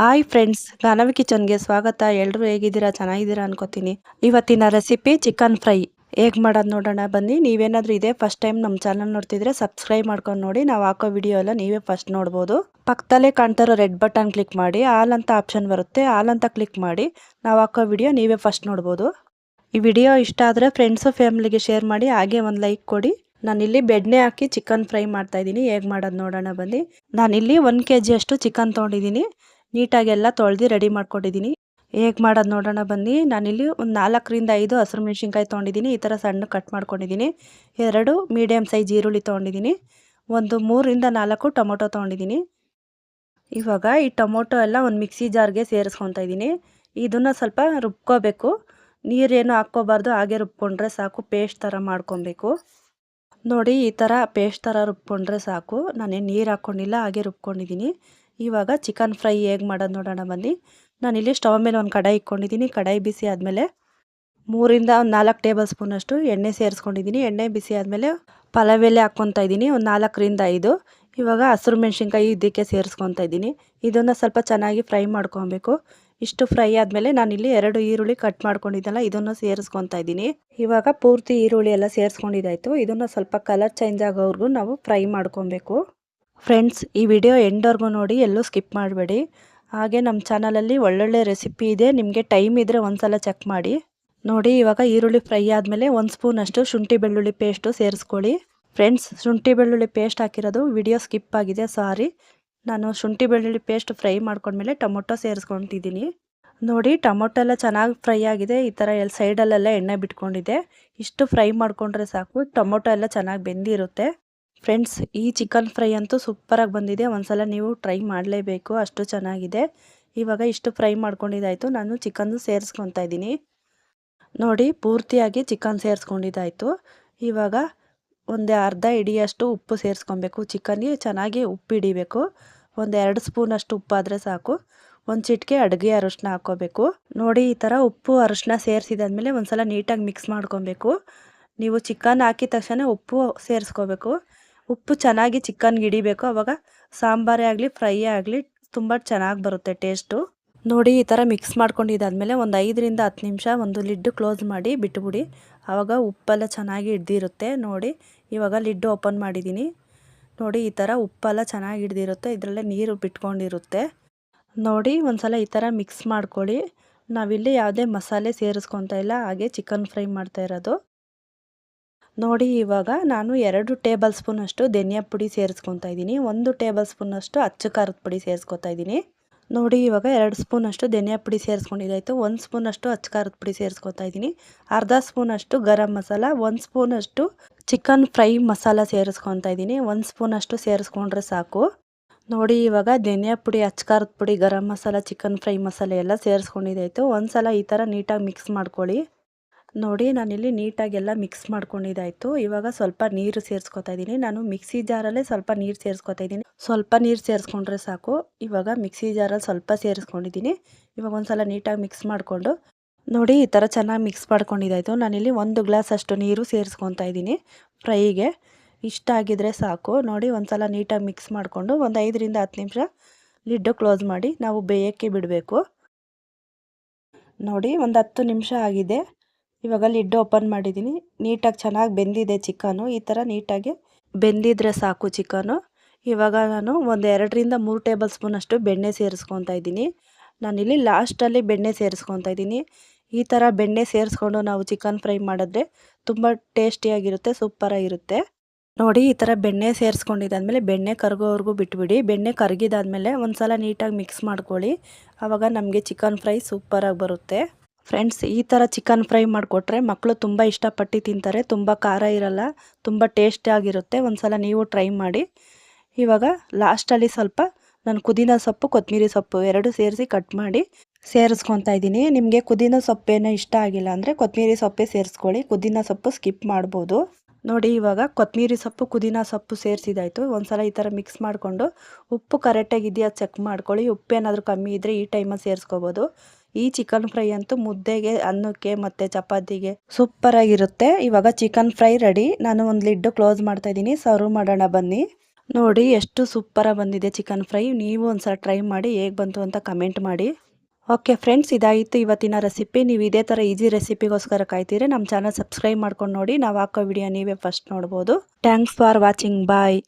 Hi friends Ganavi ಕಿಚನ್ಗೆ ಸ್ವಾಗತ. ಎಲ್ಲರೂ ಹೇಗಿದ್ದೀರಾ? ಚೆನ್ನಾಗಿದ್ದೀರಾ ಅನ್ಕೋತೀನಿ. ಇವತ್ತಿನ ರೆಸಿಪಿ ಚಿಕನ್ ಫ್ರೈ ಹೇಗೆ ಮಾಡೋದು ನೋಡೋಣ? ಬನ್ನಿ. ನೀವೇನಾದರೂ ಇದೇ ಫಸ್ಟ್ ಟೈಮ್ ನಮ್ಮ ಚಾನಲ್ ನೋಡ್ತಿದ್ರೆ ಸಬ್ಸ್ಕ್ರೈಬ್ ಮಾಡ್ಕೊಂಡು ನೋಡಿ. ನಾವು ಹಾಕೋ ವಿಡಿಯೋ ಎಲ್ಲ ನೀವೇ ಫಸ್ಟ್ ನೋಡ್ಬೋದು. ಪಕ್ಕದಲ್ಲೇ ಕಾಣ್ತಾರೋ ರೆಡ್ ಬಟನ್ ಕ್ಲಿಕ್ ಮಾಡಿ. ಆಲ್ ಅಂತ ಆಪ್ಷನ್ ಬರುತ್ತೆ. ಆಲ್ ಅಂತ ಕ್ಲಿಕ್ ಮಾಡಿ. ನಾವು ಹಾಕೋ ವಿಡಿಯೋ ನೀವೇ ಫಸ್ಟ್ ನೋಡ್ಬೋದು. ಈ ವಿಡಿಯೋ ಇಷ್ಟ ಆದರೆ ಫ್ರೆಂಡ್ಸು ಫ್ಯಾಮಿಲಿಗೆ ಶೇರ್ ಮಾಡಿ. ಹಾಗೆ ಒಂದು ಲೈಕ್ ಕೊಡಿ. ನಾನಿಲ್ಲಿ ಬೆಣ್ಣೆ ಹಾಕಿ ಚಿಕನ್ ಫ್ರೈ ಮಾಡ್ತಾ ಇದ್ದೀನಿ. ಹೇಗೆ ಮಾಡೋದು ನೋಡೋಣ ಬನ್ನಿ. ನಾನಿಲ್ಲಿ ಒಂದು ಕೆ ಜಿಯಷ್ಟು ಚಿಕನ್ ತೊಗೊಂಡಿದ್ದೀನಿ. ನೀಟಾಗೆಲ್ಲ ತೊಳೆದು ರೆಡಿ ಮಾಡ್ಕೊಂಡಿದ್ದೀನಿ. ಹೇಗೆ ಮಾಡೋದು ನೋಡೋಣ ಬನ್ನಿ. ನಾನಿಲ್ಲಿ ಒಂದು ನಾಲ್ಕರಿಂದ ಐದು ಹಸಿರು ಮೆಣಸಿನ್ಕಾಯಿ ತೊಗೊಂಡಿದ್ದೀನಿ. ಈ ಥರ ಸಣ್ಣ ಕಟ್ ಮಾಡ್ಕೊಂಡಿದ್ದೀನಿ. ಎರಡು ಮೀಡಿಯಮ್ ಸೈಜ್ ಈರುಳ್ಳಿ ತೊಗೊಂಡಿದ್ದೀನಿ. ಒಂದು ಮೂರಿಂದ ನಾಲ್ಕು ಟೊಮೊಟೊ ತೊಗೊಂಡಿದ್ದೀನಿ. ಇವಾಗ ಈ ಟೊಮೊಟೊ ಎಲ್ಲ ಒಂದು ಮಿಕ್ಸಿ ಜಾರ್ಗೆ ಸೇರಿಸ್ಕೊತಾ ಇದ್ದೀನಿ. ಇದನ್ನು ಸ್ವಲ್ಪ ರುಬ್ಕೋಬೇಕು. ನೀರೇನು ಹಾಕ್ಕೋಬಾರ್ದು, ಹಾಗೆ ರುಬ್ಕೊಂಡ್ರೆ ಸಾಕು ಪೇಸ್ಟ್ ಥರ ಮಾಡ್ಕೊಬೇಕು. ನೋಡಿ, ಈ ಥರ ಪೇಸ್ಟ್ ಥರ ರುಬ್ಕೊಂಡ್ರೆ ಸಾಕು. ನಾನೇನು ನೀರು ಹಾಕ್ಕೊಂಡಿಲ್ಲ ಹಾಗೆ ರುಬ್ಕೊಂಡಿದ್ದೀನಿ ಇವಾಗ ಚಿಕನ್ ಫ್ರೈ ಹೇಗೆ ಮಾಡೋದು ನೋಡೋಣ ಬನ್ನಿ. ನಾನಿಲ್ಲಿ ಸ್ಟವ್ ಮೇಲೆ ಒಂದು ಕಡಾಯಿ ಇಟ್ಕೊಂಡಿದ್ದೀನಿ ಕಡಾಯಿ ಬಿಸಿ ಆದಮೇಲೆ ಮೂರಿಂದ ಒಂದು ನಾಲ್ಕು ಟೇಬಲ್ ಸ್ಪೂನಷ್ಟು ಎಣ್ಣೆ ಸೇರಿಸ್ಕೊಂಡಿದ್ದೀನಿ ಎಣ್ಣೆ ಬಿಸಿ ಆದಮೇಲೆ ಪಲಾವ್ ಎಲೆ ಹಾಕ್ಕೊತಾ ಇದ್ದೀನಿ ಒಂದು ನಾಲ್ಕರಿಂದ ಐದು. ಇವಾಗ ಹಸಿರು ಮೆಣಸಿನ್ಕಾಯಿ ಇದಕ್ಕೆ ಸೇರಿಸ್ಕೊತಾ ಇದ್ದೀನಿ ಇದನ್ನು ಸ್ವಲ್ಪ ಚೆನ್ನಾಗಿ ಫ್ರೈ ಮಾಡ್ಕೊಬೇಕು. ಇಷ್ಟು ಫ್ರೈ ಆದಮೇಲೆ ನಾನಿಲ್ಲಿ ಎರಡು ಈರುಳ್ಳಿ ಕಟ್ ಮಾಡ್ಕೊಂಡಿದ್ದಲ್ಲ ಇದನ್ನು ಸೇರಿಸ್ಕೊತಾ ಇದ್ದೀನಿ. ಇವಾಗ ಪೂರ್ತಿ ಈರುಳ್ಳಿ ಎಲ್ಲ ಸೇರಿಸ್ಕೊಂಡಿದ್ದಾಯಿತು. ಇದನ್ನು ಸ್ವಲ್ಪ ಕಲರ್ ಚೇಂಜ್ ಆಗೋವರೆಗೂ ನಾವು ಫ್ರೈ ಮಾಡ್ಕೊಬೇಕು. ಫ್ರೆಂಡ್ಸ್, ಈ ವಿಡಿಯೋ ಎಂಡ್ವರೆಗೂ ನೋಡಿ, ಎಲ್ಲೂ ಸ್ಕಿಪ್ ಮಾಡಬೇಡಿ. ಹಾಗೆ ನಮ್ಮ ಚಾನಲಲ್ಲಿ ಒಳ್ಳೊಳ್ಳೆ ರೆಸಿಪಿ ಇದೆ, ನಿಮಗೆ ಟೈಮ್ ಇದ್ದರೆ ಒಂದ್ಸಲ ಚೆಕ್ ಮಾಡಿ. ನೋಡಿ, ಇವಾಗ ಈರುಳ್ಳಿ ಫ್ರೈ ಆದಮೇಲೆ ಒಂದು ಸ್ಪೂನಷ್ಟು ಶುಂಠಿ ಬೆಳ್ಳುಳ್ಳಿ ಪೇಸ್ಟು ಸೇರಿಸ್ಕೊಳ್ಳಿ. ಫ್ರೆಂಡ್ಸ್, ಶುಂಠಿ ಬೆಳ್ಳುಳ್ಳಿ ಪೇಸ್ಟ್ ಹಾಕಿರೋದು ವಿಡಿಯೋ ಸ್ಕಿಪ್ ಆಗಿದೆ, ಸಾರಿ. ನಾನು ಶುಂಠಿ ಬೆಳ್ಳುಳ್ಳಿ ಪೇಸ್ಟ್ ಫ್ರೈ ಮಾಡ್ಕೊಂಡ್ಮೇಲೆ ಟೊಮೊಟೊ ಸೇರಿಸ್ಕೊತಿದ್ದೀನಿ. ನೋಡಿ, ಟೊಮೊಟೊ ಎಲ್ಲ ಚೆನ್ನಾಗಿ ಫ್ರೈ ಆಗಿದೆ. ಈ ಥರ ಎಲ್ಲ ಸೈಡಲ್ಲೆಲ್ಲ ಎಣ್ಣೆ ಬಿಟ್ಕೊಂಡಿದೆ ಇಷ್ಟು ಫ್ರೈ ಮಾಡಿಕೊಂಡ್ರೆ ಸಾಕು. ಟೊಮೊಟೊ ಎಲ್ಲ ಚೆನ್ನಾಗಿ ಬೆಂದಿರುತ್ತೆ. ಫ್ರೆಂಡ್ಸ್, ಈ ಚಿಕನ್ ಫ್ರೈ ಅಂತೂ ಸೂಪರಾಗಿ ಬಂದಿದೆ. ಒಂದ್ಸಲ ನೀವು ಟ್ರೈ ಮಾಡಲೇಬೇಕು. ಅಷ್ಟು ಚೆನ್ನಾಗಿದೆ. ಇವಾಗ ಇಷ್ಟು ಫ್ರೈ ಮಾಡ್ಕೊಂಡಿದ್ದಾಯಿತು. ನಾನು ಚಿಕನ್ ಸೇರಿಸ್ಕೊತಾ ಇದ್ದೀನಿ. ನೋಡಿ, ಪೂರ್ತಿಯಾಗಿ ಚಿಕನ್ ಸೇರಿಸ್ಕೊಂಡಿದ್ದಾಯಿತು. ಇವಾಗ ಒಂದು ಅರ್ಧ ಹಿಡಿಯಷ್ಟು ಉಪ್ಪು ಸೇರಿಸ್ಕೊಬೇಕು. ಚಿಕನ್ಗೆ ಚೆನ್ನಾಗಿ ಉಪ್ಪು ಹಿಡಿಬೇಕು. ಒಂದು ಎರಡು ಸ್ಪೂನಷ್ಟು ಉಪ್ಪಾದರೆ ಸಾಕು. ಒಂದು ಚಿಟಿಕೆ ಅಡುಗೆ ಅರಶಿನ ಹಾಕ್ಕೋಬೇಕು. ನೋಡಿ, ಈ ಥರ ಉಪ್ಪು ಅರಶಿನ ಸೇರಿಸಿದಾದ್ಮೇಲೆ ಒಂದು ಸಲ ನೀಟಾಗಿ ಮಿಕ್ಸ್ ಮಾಡ್ಕೊಬೇಕು. ನೀವು ಚಿಕನ್ ಹಾಕಿದ ತಕ್ಷಣ ಉಪ್ಪು ಸೇರಿಸ್ಕೋಬೇಕು. ಉಪ್ಪು ಚೆನ್ನಾಗಿ ಚಿಕನ್ಗೆ ಹಿಡಿಬೇಕು. ಆವಾಗ ಸಾಂಬಾರೇ ಆಗಲಿ, ಫ್ರೈ ಆಗಲಿ, ತುಂಬ ಚೆನ್ನಾಗಿ ಬರುತ್ತೆ ಟೇಸ್ಟು. ನೋಡಿ, ಈ ಥರ ಮಿಕ್ಸ್ ಮಾಡ್ಕೊಂಡಿದ್ದಾದಮೇಲೆ ಒಂದು ಐದರಿಂದ ಹತ್ತು ನಿಮಿಷ ಒಂದು ಲಿಡ್ ಕ್ಲೋಸ್ ಮಾಡಿ ಬಿಟ್ಟುಬಿಡಿ ಆವಾಗ ಉಪ್ಪೆಲ್ಲ ಚೆನ್ನಾಗಿ ಹಿಡ್ದಿರುತ್ತೆ. ನೋಡಿ, ಇವಾಗ ಲಿಡ್ಡು ಓಪನ್ ಮಾಡಿದ್ದೀನಿ ನೋಡಿ, ಈ ಥರ ಉಪ್ಪೆಲ್ಲ ಚೆನ್ನಾಗಿ ಹಿಡ್ದಿರುತ್ತೆ. ಇದರಲ್ಲೇ ನೀರು ಬಿಟ್ಕೊಂಡಿರುತ್ತೆ. ನೋಡಿ, ಒಂದ್ಸಲ ಈ ಥರ ಮಿಕ್ಸ್ ಮಾಡ್ಕೊಳ್ಳಿ. ನಾವಿಲ್ಲಿ ಯಾವುದೇ ಮಸಾಲೆ ಸೇರಿಸ್ಕೊತಾ ಇಲ್ಲ. ಹಾಗೆ ಚಿಕನ್ ಫ್ರೈ ಮಾಡ್ತಾ ಇರೋದು. ನೋಡಿ, ಇವಾಗ ನಾನು ಎರಡು ಟೇಬಲ್ ಸ್ಪೂನಷ್ಟು ಧನಿಯಾ ಪುಡಿ ಸೇರಿಸ್ಕೊತಾ ಇದ್ದೀನಿ. ಒಂದು ಟೇಬಲ್ ಸ್ಪೂನಷ್ಟು ಅಚ್ಚು ಖಾರದ ಪುಡಿ ಸೇರಿಸ್ಕೊತಾ ಇದ್ದೀನಿ. ನೋಡಿ, ಇವಾಗ ಎರಡು ಸ್ಪೂನಷ್ಟು ಧನಿಯಾ ಪುಡಿ ಸೇರಿಸ್ಕೊಂಡಿದ್ದಾಯಿತು ಒಂದು ಸ್ಪೂನಷ್ಟು ಅಚ್ಚಕಾರದ ಪುಡಿ ಸೇರಿಸ್ಕೊತಾ ಇದ್ದೀನಿ. ಅರ್ಧ ಸ್ಪೂನಷ್ಟು ಗರಂ ಮಸಾಲ, ಒಂದು ಸ್ಪೂನಷ್ಟು ಚಿಕನ್ ಫ್ರೈ ಮಸಾಲ ಸೇರಿಸ್ಕೊತಾ ಇದ್ದೀನಿ. ಒಂದು ಸ್ಪೂನಷ್ಟು ಸೇರಿಸ್ಕೊಂಡ್ರೆ ಸಾಕು. ನೋಡಿ, ಇವಾಗ ಧನಿಯಾ ಪುಡಿ ಅಚ್ಚಕಾರದ ಪುಡಿ, ಗರಂ ಮಸಾಲ, ಚಿಕನ್ ಫ್ರೈ ಮಸಾಲೆ ಎಲ್ಲ ಸೇರಿಸ್ಕೊಂಡಿದ್ದಾಯಿತು ಒಂದು ಸಲ ಈ ಥರ ನೀಟಾಗಿ ಮಿಕ್ಸ್ ಮಾಡ್ಕೊಳ್ಳಿ. ನೋಡಿ, ನಾನಿಲ್ಲಿ ನೀಟಾಗೆಲ್ಲ ಮಿಕ್ಸ್ ಮಾಡ್ಕೊಂಡಿದ್ದಾಯಿತು. ಇವಾಗ ಸ್ವಲ್ಪ ನೀರು ಸೇರಿಸ್ಕೊತಾ ಇದ್ದೀನಿ. ನಾನು ಮಿಕ್ಸಿ ಜಾರಲ್ಲೇ ಸ್ವಲ್ಪ ನೀರು ಸೇರಿಸ್ಕೊತಾ ಇದ್ದೀನಿ. ಸ್ವಲ್ಪ ನೀರು ಸೇರಿಸ್ಕೊಂಡ್ರೆ ಸಾಕು. ಇವಾಗ ಮಿಕ್ಸಿ ಜಾರಲ್ಲಿ ಸ್ವಲ್ಪ ಸೇರಿಸ್ಕೊಂಡಿದ್ದೀನಿ. ಇವಾಗ ಒಂದು ಸಲ ನೀಟಾಗಿ ಮಿಕ್ಸ್ ಮಾಡಿಕೊಂಡು. ನೋಡಿ, ಈ ಥರ ಚೆನ್ನಾಗಿ ಮಿಕ್ಸ್ ಮಾಡ್ಕೊಂಡಿದ್ದಾಯಿತು. ನಾನಿಲ್ಲಿ ಒಂದು ಗ್ಲಾಸ್ ಅಷ್ಟು ನೀರು ಸೇರಿಸ್ಕೊತಾ ಇದ್ದೀನಿ ಫ್ರೈಗೆ. ಇಷ್ಟ ಆಗಿದ್ರೆ ಸಾಕು. ನೋಡಿ ಒಂದು ಸಲ ನೀಟಾಗಿ ಮಿಕ್ಸ್ ಮಾಡಿಕೊಂಡು ಒಂದು ಐದರಿಂದ ಹತ್ತು ನಿಮಿಷ ಲಿಡ್ಡು ಕ್ಲೋಸ್ ಮಾಡಿ ನಾವು ಬೇಯಕ್ಕೆ ಬಿಡಬೇಕು. ನೋಡಿ, ಒಂದು ಹತ್ತು ನಿಮಿಷ ಆಗಿದೆ. ಇವಾಗ ಲಿಡ್ ಓಪನ್ ಮಾಡಿದ್ದೀನಿ ನೀಟಾಗಿ ಚೆನ್ನಾಗಿ ಬೆಂದಿದೆ ಚಿಕನು. ಈ ಥರ ನೀಟಾಗಿ ಬೆಂದಿದ್ರೆ ಸಾಕು ಚಿಕನು. ಇವಾಗ ನಾನು ಒಂದು ಎರಡರಿಂದ ಮೂರು ಟೇಬಲ್ ಸ್ಪೂನಷ್ಟು ಬೆಣ್ಣೆ ಸೇರಿಸ್ಕೊತಾ ಇದ್ದೀನಿ. ನಾನಿಲ್ಲಿ ಲಾಸ್ಟಲ್ಲಿ ಬೆಣ್ಣೆ ಸೇರಿಸ್ಕೊತಾ ಇದ್ದೀನಿ. ಈ ಥರ ಬೆಣ್ಣೆ ಸೇರಿಸ್ಕೊಂಡು ನಾವು ಚಿಕನ್ ಫ್ರೈ ಮಾಡಿದ್ರೆ ತುಂಬ ಟೇಸ್ಟಿಯಾಗಿರುತ್ತೆ, ಸೂಪರಾಗಿರುತ್ತೆ. ನೋಡಿ, ಈ ಥರ ಬೆಣ್ಣೆ ಸೇರಿಸ್ಕೊಂಡಿದ್ದಾದ್ಮೇಲೆ ಬೆಣ್ಣೆ ಕರಗೋವರೆಗೂ ಬಿಟ್ಬಿಡಿ. ಬೆಣ್ಣೆ ಕರಗಿದಾದ್ಮೇಲೆ ಒಂದು ಸಲ ನೀಟಾಗಿ ಮಿಕ್ಸ್ ಮಾಡ್ಕೊಳ್ಳಿ. ಆವಾಗ ನಮಗೆ ಚಿಕನ್ ಫ್ರೈ ಸೂಪರಾಗಿ ಬರುತ್ತೆ. ಫ್ರೆಂಡ್ಸ್ ಈ ಥರ ಚಿಕನ್ ಫ್ರೈ ಮಾಡಿಕೊಟ್ರೆ ಮಕ್ಕಳು ತುಂಬ ಇಷ್ಟಪಟ್ಟು ತಿಂತಾರೆ, ತುಂಬ ಖಾರ ಇರಲ್ಲ, ತುಂಬ ಟೇಸ್ಟಿಯಾಗಿರುತ್ತೆ ಒಂದು ಸಲ ನೀವು ಟ್ರೈ ಮಾಡಿ. ಇವಾಗ ಲಾಸ್ಟಲ್ಲಿ ಸ್ವಲ್ಪ ನಾನು ಕುದಿನ ಸೊಪ್ಪು ಕೊತ್ತಂಬರಿ ಸೊಪ್ಪು ಎರಡು ಸೇರಿಸಿ ಕಟ್ ಮಾಡಿ ಸೇರಿಸ್ಕೊತಾ ಇದ್ದೀನಿ. ನಿಮಗೆ ಕುದಿನ ಸೊಪ್ಪೇನ ಇಷ್ಟ ಆಗಿಲ್ಲ ಅಂದರೆ ಕೊತ್ತಂಬರಿ ಸೊಪ್ಪೇ ಸೇರಿಸ್ಕೊಳ್ಳಿ. ಕುದಿನ ಸೊಪ್ಪು ಸ್ಕಿಪ್ ಮಾಡ್ಬೋದು. ನೋಡಿ, ಇವಾಗ ಕೊತ್ತಂಬರಿ ಸೊಪ್ಪು ಕುದಿನ ಸೊಪ್ಪು ಸೇರಿಸಿದಾಯಿತು. ಒಂದು ಸಲ ಈ ಥರ ಮಿಕ್ಸ್ ಮಾಡಿಕೊಂಡು ಉಪ್ಪು ಕರೆಕ್ಟಾಗಿದೆಯಾ ಚೆಕ್ ಮಾಡ್ಕೊಳ್ಳಿ. ಉಪ್ಪೇನಾದರೂ ಕಮ್ಮಿ ಇದ್ದರೆ ಈ ಟೈಮಲ್ಲಿ ಸೇರಿಸ್ಕೋಬೋದು. ಈ ಚಿಕನ್ ಫ್ರೈ ಅಂತೂ ಮುದ್ದೆಗೆ, ಅನ್ನಕ್ಕೆ ಮತ್ತು ಚಪಾತಿಗೆ ಸೂಪರಾಗಿರುತ್ತೆ ಇವಾಗ ಚಿಕನ್ ಫ್ರೈ ರೆಡಿ ನಾನು ಒಂದು ಲಿಡ್ಡು ಕ್ಲೋಸ್ ಮಾಡ್ತಾ ಇದ್ದೀನಿ. ಸರ್ವ್ ಮಾಡೋಣ ಬನ್ನಿ. ನೋಡಿ ಎಷ್ಟು ಸೂಪರಾಗಿ ಬಂದಿದೆ ಚಿಕನ್ ಫ್ರೈ ನೀವು ಒಂದ್ಸಲ ಟ್ರೈ ಮಾಡಿ ಹೇಗೆ ಬಂತು ಅಂತ ಕಮೆಂಟ್ ಮಾಡಿ. ಓಕೆ ಫ್ರೆಂಡ್ಸ್ ಇದಾಯಿತು ಇವತ್ತಿನ ರೆಸಿಪಿ ನೀವು ಇದೇ ಥರ ಈಸಿ ರೆಸಿಪಿಗೋಸ್ಕರ ಕಾಯ್ತೀರಿ ನಮ್ಮ ಚಾನಲ್ ಸಬ್ಸ್ಕ್ರೈಬ್ ಮಾಡ್ಕೊಂಡು ನೋಡಿ. ನಾವು ಹಾಕೋ ವಿಡಿಯೋ ನೀವೇ ಫಸ್ಟ್ ನೋಡ್ಬೋದು. Thanks for watching bye